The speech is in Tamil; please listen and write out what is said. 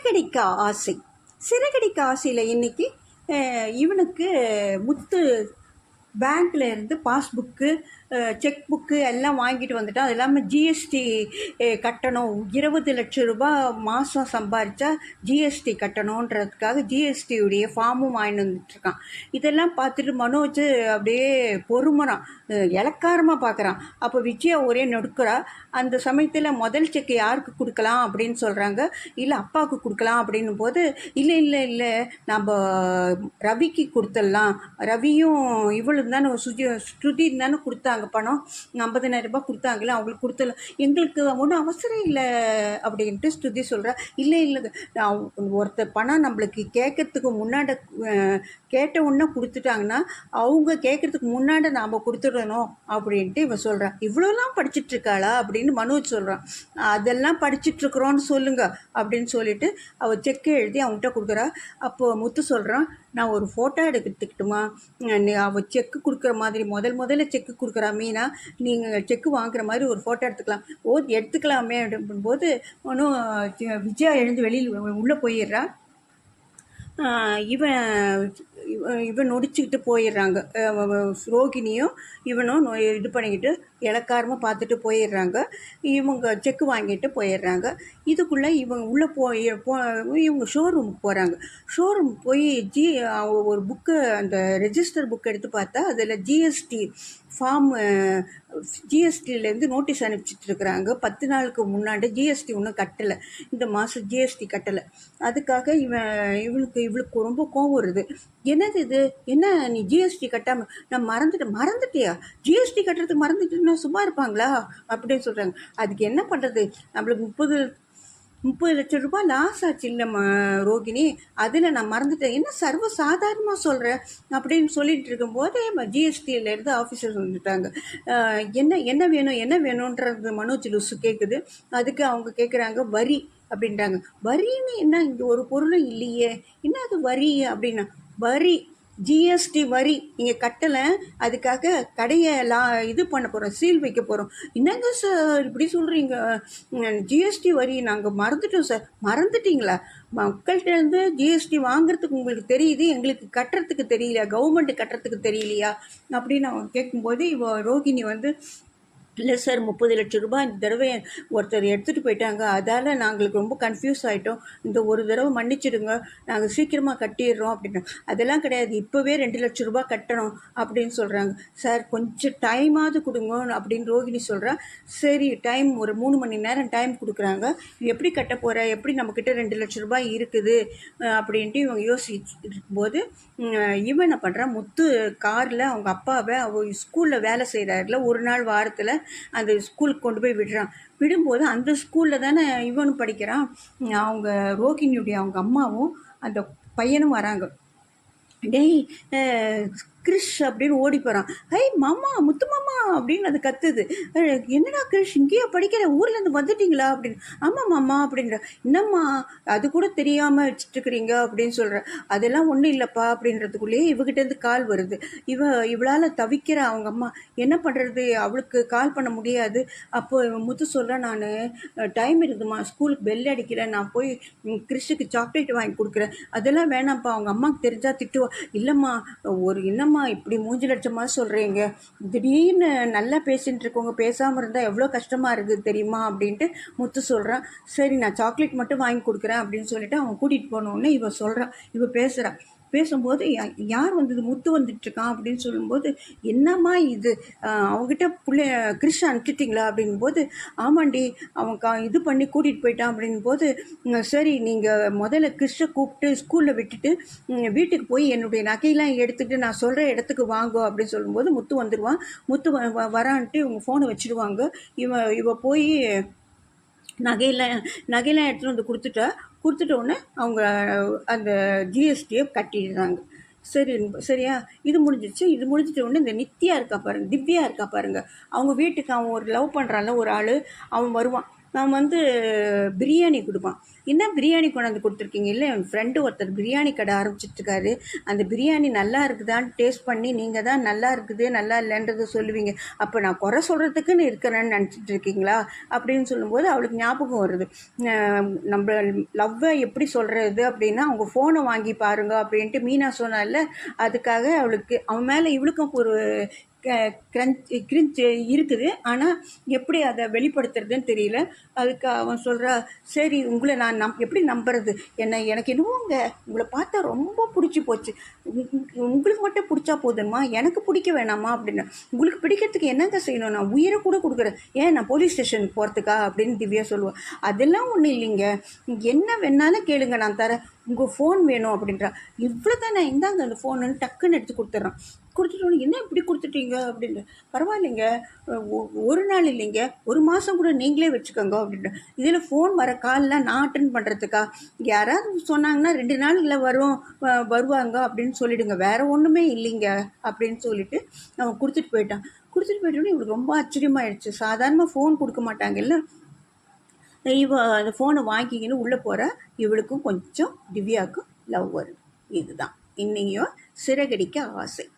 சிறகடிக்க ஆசை. சிறகடிக்க ஆசையில் இன்னைக்கு இவனுக்கு முத்து பேங்க்ல இருந்து பாஸ்புக்கு செக் புக்கு எல்லாம் வாங்கிட்டு வந்துட்டோம் அது இல்லாமல் ஜிஎஸ்டி கட்டணும். இருபது லட்சம் ரூபாய் மாதம் சம்பாரித்தா ஜிஎஸ்டி கட்டணுன்றதுக்காக ஜிஎஸ்டியுடைய ஃபார்மும் வாங்கிட்டு வந்துட்டுருக்கான் இதெல்லாம் பார்த்துட்டு மனோஜ் அப்படியே பொறுமறான். இலக்காரமாக பார்க்குறான் அப்போ விஜயா ஒரே நொடுக்கிறா. அந்த சமயத்தில் முதல் செக் யாருக்கு கொடுக்கலாம் அப்படின்னு சொல்கிறாங்க இல்லை அப்பாவுக்கு கொடுக்கலாம் அப்படின்னும் போது இல்லை இல்லை இல்லை. நம்ம ரவிக்கு கொடுத்துடலாம். ரவியும் இவ்வளோ தானே சுஜி ஸ்ருதி தானே கொடுத்தாங்க. பணம் ஐம்பதனாயிரம் ரூபாய் கொடுத்தாங்களே அவங்களுக்கு கொடுத்தல. எங்களுக்கு ஒன்றும் அவசரம் இல்லை அப்படின்ட்டு ஸ்ருதி சொல்கிறா இல்லை இல்லை ஒருத்தர் பணம் நம்மளுக்கு கேட்கறதுக்கு முன்னாடி கேட்ட உடனே கொடுத்துட்டாங்கன்னா அவங்க கேட்கறதுக்கு முன்னாடி நாம் கொடுத்துடணும் அப்படின்ட்டு இவன் சொல்கிறான் இவ்வளோலாம் படிச்சுட்டு இருக்காளா அப்படின்னு மனோஜ் சொல்கிறான் அதெல்லாம் படிச்சுட்ருக்குறோன்னு சொல்லுங்க அப்படின்னு சொல்லிட்டு அவள் செக் எழுதி அவன்கிட்ட கொடுக்குறா. அப்போ முத்து சொல்கிறான் நான் ஒரு ஃபோட்டோ எடுத்துக்கிட்டுமா? நீ அவள் செக்கு கொடுக்குற மாதிரி முதல் முதல்ல செக்கு கொடுக்குறா மீனா. நீங்கள் செக்கு வாங்குற மாதிரி ஒரு ஃபோட்டோ எடுத்துக்கலாம். ஓ எடுத்துக்கலாமே அப்படின்போது ஒன்றும் விஜயா எழுந்து வெளியில் உள்ளே போயிடுறா. இவன் இவன் இவன் நொடிச்சுக்கிட்டு போயிடுறாங்க. ரோகிணியும் இவனும் இது பண்ணிக்கிட்டு இலக்காரமாக பார்த்துட்டு போயிடுறாங்க. இவங்க செக்கு வாங்கிட்டு போயிடுறாங்க. இதுக்குள்ளே இவங்க உள்ளே போய் போ இவங்க ஷோரூமுக்கு போகிறாங்க ஷோரூம் போய் ஜி ஒரு புக்கு அந்த ரெஜிஸ்டர் புக் எடுத்து பார்த்தா அதில் ஜிஎஸ்டி ஃபார்ம் ஜிஎஸ்டிலேருந்து நோட்டீஸ் அனுப்பிச்சிட்டு இருக்கிறாங்க பத்து நாளுக்கு முன்னாடி ஜிஎஸ்டி ஒன்றும் கட்டலை. இந்த மாதம் ஜிஎஸ்டி கட்டலை. அதுக்காக இவன் இவளுக்கு இவளுக்கு ரொம்ப கோவம் வருது. என்னது இது? என்ன நீ ஜிஎஸ்டி கட்டாமல் நான் மறந்துட்டு மறந்துட்டியா? ஜிஎஸ்டி கட்டுறதுக்கு மறந்துட்டுன்னா சும்மா இருப்பாங்களா? அப்படின்னு சொல்கிறாங்க அதுக்கு என்ன பண்ணுறது நம்மளுக்கு முப்பது முப்பது லட்சம் ரூபாய் லாஸ் ஆச்சு இல்லைம்மா ரோகிணி. அதில் நான் மறந்துட்டேன். என்ன சர்வ சாதாரணமாக சொல்கிறேன் அப்படின்னு சொல்லிட்டு இருக்கும்போதே ஜிஎஸ்டியிலேருந்து ஆஃபீஸர்ஸ் வந்துட்டாங்க. என்ன என்ன வேணும் என்ன வேணுன்றது மனோஜ் லுசு கேட்குது அதுக்கு அவங்க கேட்குறாங்க வரி அப்படின்றாங்க. வரின்னு என்ன இங்கே ஒரு பொருளும் இல்லையே. என்ன அது வரி அப்படின்னா வரி. ஜிஎஸ்டி வரி நீங்கள் கட்டலை அதுக்காக கடையை லா இது பண்ண போகிறோம் சீல் வைக்க போகிறோம் என்னங்க சார் இப்படி சொல்கிறீங்க ஜிஎஸ்டி வரி நாங்கள் மறந்துட்டோம் சார் மறந்துட்டீங்களா? மக்கள்கிட்டருந்து ஜிஎஸ்டி வாங்குறதுக்கு உங்களுக்கு தெரியுது எங்களுக்கு கட்டுறதுக்கு தெரியலையா கவர்மெண்ட் கட்டுறதுக்கு தெரியலையா? அப்படின்னு அவங்க கேட்கும்போது இவ ரோகிணி வந்து இல்லை சார் முப்பது லட்சம் ரூபாய் இந்த தடவை ஒருத்தர் எடுத்துகிட்டு போயிட்டாங்க. அதால் நாங்களுக்கு ரொம்ப கன்ஃபியூஸ் ஆகிட்டோம் இந்த ஒரு தடவை மன்னிச்சிடுங்க. நாங்கள் சீக்கிரமாக கட்டிடுறோம் அப்படின்னா. அதெல்லாம் கிடையாது. இப்போவே ரெண்டு லட்சம் ரூபாய் கட்டணும் அப்படின்னு சொல்கிறாங்க சார் கொஞ்சம் டைமாவது கொடுங்க அப்படின்னு ரோகிணி சொல்கிறா சரி டைம் ஒரு மூணு மணி நேரம் டைம் கொடுக்குறாங்க. எப்படி கட்ட போகிற எப்படி நம்மக்கிட்ட ரெண்டு லட்சம் ரூபாய் இருக்குது? அப்படின்ட்டு இவங்க யோசிச்சுட்டு இவன் என்ன பண்ணுறான் முத்து காரில் அவங்க அப்பாவை அவ ஸ்கூலில் வேலை செய்கிறாருல ஒரு நாள் வாரத்தில் அந்த ஸ்கூலுக்கு கொண்டு போய் விடுறான். விடும்போது அந்த ஸ்கூலில் தானே இவனும் படிக்கிறான். அவங்க ரோகிணியுடைய அவங்க அம்மாவும் அந்த பையனும் வராங்க. டேய் கிறிஷ் அப்படின்னு ஓடி போகிறான் ஐ மாமா முத்து மாமா அப்படின்னு அது கத்துது. என்னடா கிறிஷ் இங்கேயா படிக்கிற? ஊர்லேருந்து வந்துட்டீங்களா? அப்படின்னு. ஆமாம் மாமா அப்படின்ற. என்னம்மா அது கூட தெரியாமல் வச்சுட்டுருக்கிறீங்க? அப்படின்னு சொல்கிற அதெல்லாம் ஒன்றும் இல்லைப்பா அப்படின்றதுக்குள்ளேயே இவகிட்டேருந்து கால் வருது. இவ இவளால் தவிக்கிற அவங்க அம்மா என்ன பண்ணுறது அவளுக்கு கால் பண்ண முடியாது. அப்போ இவன் முத்து சொல்கிறேன் நான் டைம் இருக்குதுமா ஸ்கூலுக்கு பெல் அடிக்கிறேன். நான் போய் கிறிஷுக்கு சாக்லேட் வாங்கி கொடுக்குறேன். அதெல்லாம் வேணாம்ப்பா. அவங்க அம்மாவுக்கு தெரிஞ்சால் திட்டுவா. இல்லைம்மா ஒரு என்னம்மா இப்படி மூஞ்சி லட்சமாக சொல்கிறீங்க திடீர்னு நல்லா பேசிட்டு இருக்கவங்க பேசாமல் இருந்தால் எவ்வளோ கஷ்டமாக இருக்குது தெரியுமா? அப்படின்ட்டு முத்து சொல்கிறான் சரி நான் சாக்லேட் மட்டும் வாங்கி கொடுக்குறேன் அப்படின்னு சொல்லிட்டு அவன் கூட்டிகிட்டு போனோடனே இவ சொல்கிறான் இவ பேசுகிறான் பேசும்போது யார் வந்தது முத்து வந்துட்டுருக்கான் அப்படின்னு சொல்லும்போது என்னம்மா இது? அவங்ககிட்ட பிள்ளைய கிறிஷ் அனுப்பிச்சிட்டிங்களா? அப்படிங்கும்போது ஆமாண்டி அவன் கா இது பண்ணி கூட்டிகிட்டு போயிட்டான். அப்படிங்கும்போது சரி நீங்கள் முதல்ல கிறிஷை கூப்பிட்டு ஸ்கூலில் விட்டுட்டு வீட்டுக்கு போய் என்னுடைய நகையெல்லாம் எடுத்துகிட்டு நான் சொல்கிற இடத்துக்கு வாங்கோ. அப்படின்னு சொல்லும்போது முத்து வந்துடுவான் முத்து வ- வ- வரான்ட்டு இவங்க ஃபோனை வச்சுடுவாங்க. இவன் இவ போய் நகையெல்லாம் நகையெல்லாம் எடுத்துகிட்டு வந்து கொடுத்துட்டா கொடுத்துட்ட உடனே அவங்க அந்த ஜிஎஸ்டியை கட்டிடுறாங்க. சரி சரியா? இது முடிஞ்சிருச்சு. இது முடிஞ்சிட்ட உடனே இந்த நித்யா இருக்கா பாருங்க திவ்யா இருக்கா பாருங்க. அவங்க வீட்டுக்கு அவன் ஒரு லவ் பண்ணுறான்ல ஒரு ஆள் அவன் வருவான். நான் வந்து பிரியாணி கொடுப்பான். என்ன பிரியாணி கொண்டாந்து கொடுத்துருக்கீங்க? இல்லை என் ஃப்ரெண்டு ஒருத்தர் பிரியாணி கடை ஆரம்பிச்சிட்ருக்காரு. அந்த பிரியாணி நல்லா இருக்குதான்னு டேஸ்ட் பண்ணி நீங்கள் தான் நல்லா இருக்குது நல்லா இல்லைன்றத சொல்லுவீங்க. அப்போ நான் குறை சொல்கிறதுக்குன்னு இருக்கிறேன்னு நினச்சிட்டு இருக்கீங்களா அப்படின்னு சொல்லும்போது அவளுக்கு ஞாபகம் வருது. நம்ம லவ்வை எப்படி சொல்கிறது அப்படின்னா அவங்க ஃபோனை வாங்கி பாருங்க அப்படின்ட்டு மீனா சொன்னால அதுக்காக அவளுக்கு அவன் மேலே இவளுக்கும் ஒரு கிரஞ்ச் கிரிஞ்ச் இருக்குது. ஆனால் எப்படி அதை வெளிப்படுத்துறதுன்னு தெரியல. அதுக்கு அவன் சொல்கிறா சரி உங்களை நான் நம் எப்படி நம்புறது? என்ன எனக்கு என்னவோங்க? உங்களை பார்த்தா ரொம்ப பிடிச்சி போச்சு. உங்களுக்கு மட்டும் பிடிச்சா போதுமா எனக்கு பிடிக்க வேணாமா? அப்படின்னு. உங்களுக்கு பிடிக்கிறதுக்கு என்னங்க செய்யணும்? நான் உயிரை கூட கொடுக்குறேன். ஏன் நான் போலீஸ் ஸ்டேஷனுக்கு போகிறதுக்கா அப்படின்னு திவ்யா சொல்லுவேன் அதெல்லாம் ஒன்றும் இல்லைங்க. என்ன வேணாலும் கேளுங்க நான் தரேன். உங்கள் ஃபோன் வேணும் அப்படின்றா. இவ்வளோ தானே இந்தாங்க அந்த ஃபோனுன்னு டக்குன்னு எடுத்து கொடுத்துட்றான். கொடுத்துட்டோன்னு என்ன இப்படி கொடுத்துட்டீங்க அப்படின்ட்டு பரவாயில்லைங்க. ஒ- ஒரு நாள் இல்லைங்க. ஒரு மாதம் கூட நீங்களே வச்சுக்கோங்க அப்படின்ட்டு இதில் ஃபோன் வர கால்லாம் நான் அட்டன் பண்ணுறதுக்கா யாராவது சொன்னாங்கன்னா ரெண்டு நாளில் வரும் வருவாங்க அப்படின்னு சொல்லிவிடுங்க வேறு ஒன்றுமே இல்லைங்க அப்படின்னு சொல்லிட்டு அவன் கொடுத்துட்டு போயிட்டான். கொடுத்துட்டு போயிட்டோன்னே இவளுக்கு ரொம்ப ஆச்சரியமாயிடுச்சு சாதாரணமாக ஃபோன் கொடுக்க மாட்டாங்கல்ல. இவ அந்த ஃபோனை வாங்கிக்கின்னு உள்ளே போகிற இவளுக்கும் கொஞ்சம் திவ்யாவுக்கும் லவ் வரும். இதுதான். இன்னையும் சிறகடிக்க ஆசை.